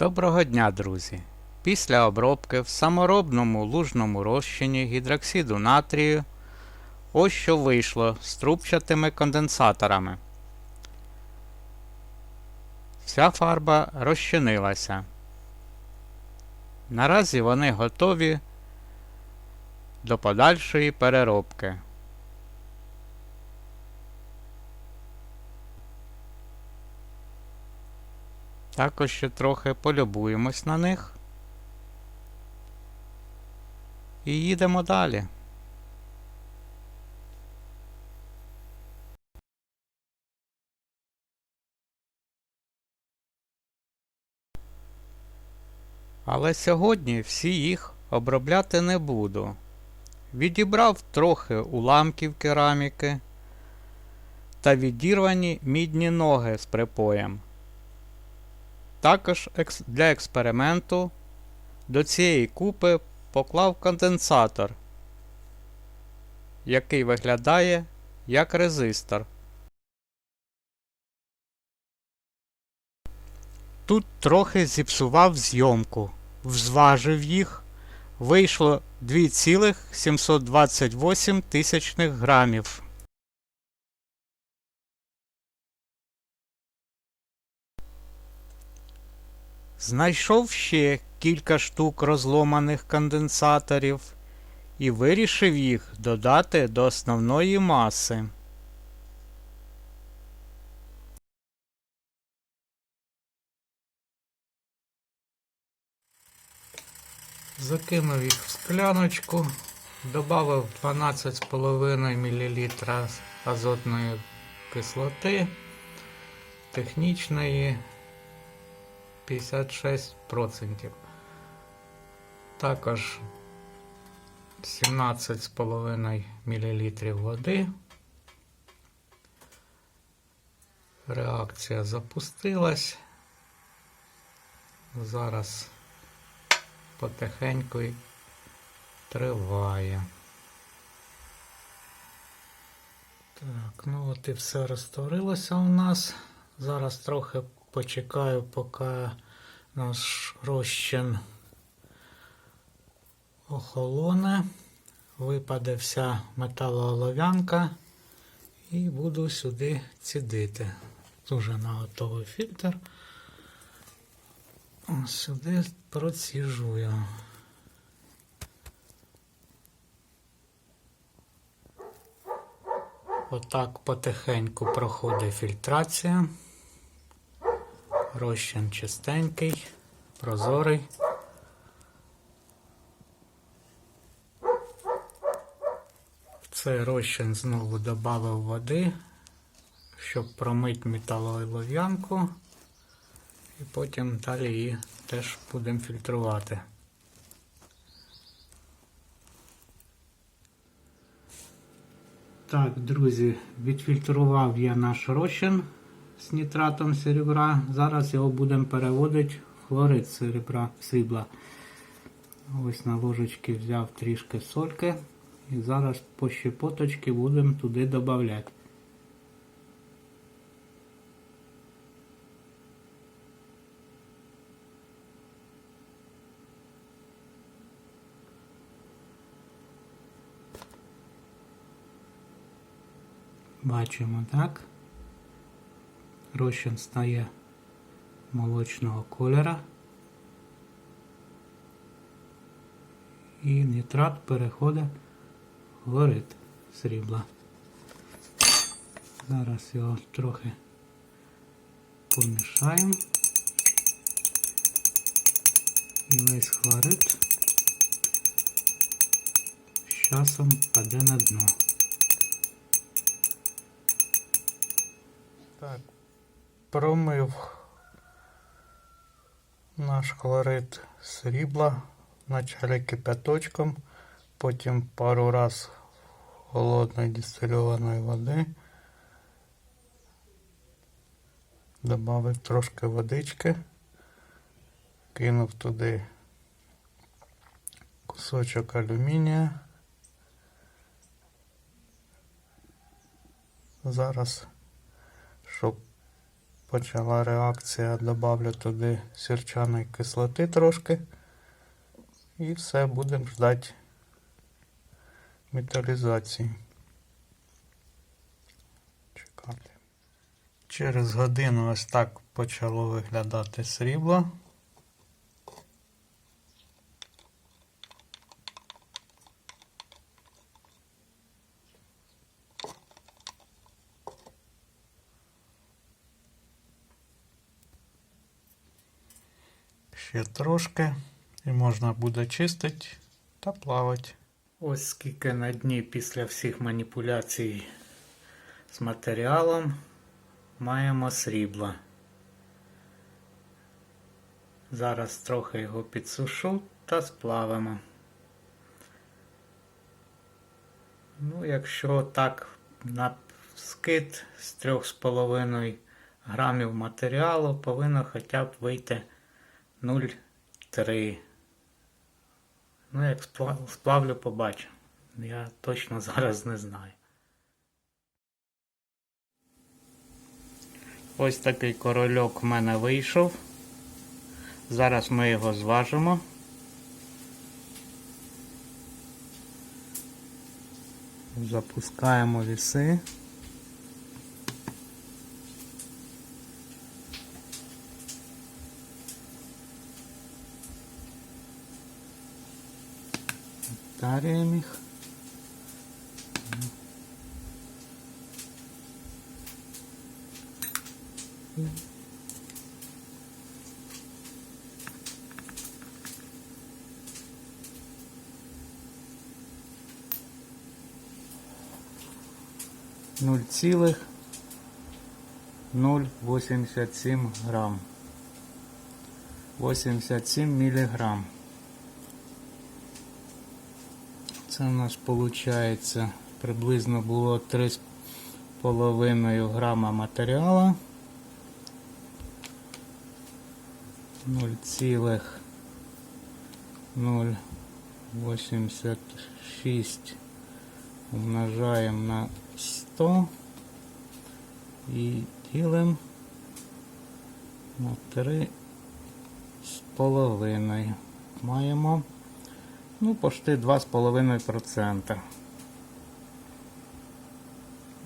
Доброго дня, друзі! Після обробки в саморобному лужному розчині гідроксиду натрію ось що вийшло з трубчатими конденсаторами. Вся фарба розчинилася. Наразі вони готові до подальшої переробки. Також ще трохи полюбуємось на них. І їдемо далі. Але сьогодні всі їх обробляти не буду. Відібрав трохи уламків кераміки та відірвані мідні ноги з припоєм. Також для експерименту до цієї купи поклав конденсатор, який виглядає як резистор. Тут трохи зіпсував зйомку, взважив їх, вийшло 2,728 тисячних грамів. Знайшов ще кілька штук розломаних конденсаторів і вирішив їх додати до основної маси. Закинув їх в скляночку, додав 12,5 мл азотної кислоти, технічної 56%. Також 17,5 мл води. Реакція запустилась. Зараз потихеньку триває. Так, ну от і все розтворилося у нас. Зараз трохи почекаю, поки наш розчин охолоне, випаде вся металоолов'янка і буду сюди цідити. Дуже наготовий фільтр. Ось сюди проціжую. Отак потихеньку проходить фільтрація. Розчин чистенький, прозорий. В цей розчин знову додав води, щоб промити металолов'янку. І потім далі її теж будемо фільтрувати. Так, друзі, відфільтрував я наш розчин з нітратом серебра. Зараз його будемо переводити в хлорид серебра, срібла. Ось на ложечки взяв трішки сольки. І зараз по щепоточки будемо туди додавати. Бачимо так. Розчин стає молочного кольора. І нітрат переходить в хлорид срібла. Зараз його трохи помішаємо. І весь хлорид з часом паде на дно. Так, промив наш хлорид срібла вначале кипяточком, потім пару раз холодної дистильованої води. Добавив трошки водички, кинув туди кусочок алюмінія. Зараз щоб почала реакція, добавлю туди сірчаної кислоти трошки. І все, будемо ждати металізації. Чекати. Через годину ось так почало виглядати срібло. Ще трошки і можна буде чистити та плавати. Ось скільки на дні після всіх маніпуляцій з матеріалом маємо срібла. Зараз трохи його підсушу та сплавимо. Ну, якщо так на скид з 3,5 грамів матеріалу повинно хоча б вийти 0,3. Ну, як сплавлю, побачу. Я точно зараз не знаю. Ось такий корольок в мене вийшов. Зараз ми його зважимо. Запускаємо віси. Таряємо їх. Нуль цілих 0,87 грам. 87 міліграм. Це у нас виходить приблизно було 3,5 грама матеріалу. 0,086 умножаємо на 100 і ділимо на 3 з половиною. Маємо ну, почти 2,5%.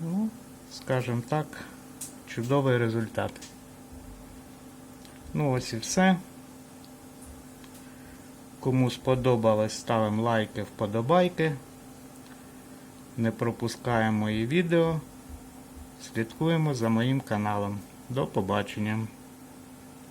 Ну, скажімо так, чудовий результат. Ну, ось і все. Кому сподобалось, ставимо лайки, вподобайки. Не пропускаємо мої відео. Слідкуємо за моїм каналом. До побачення.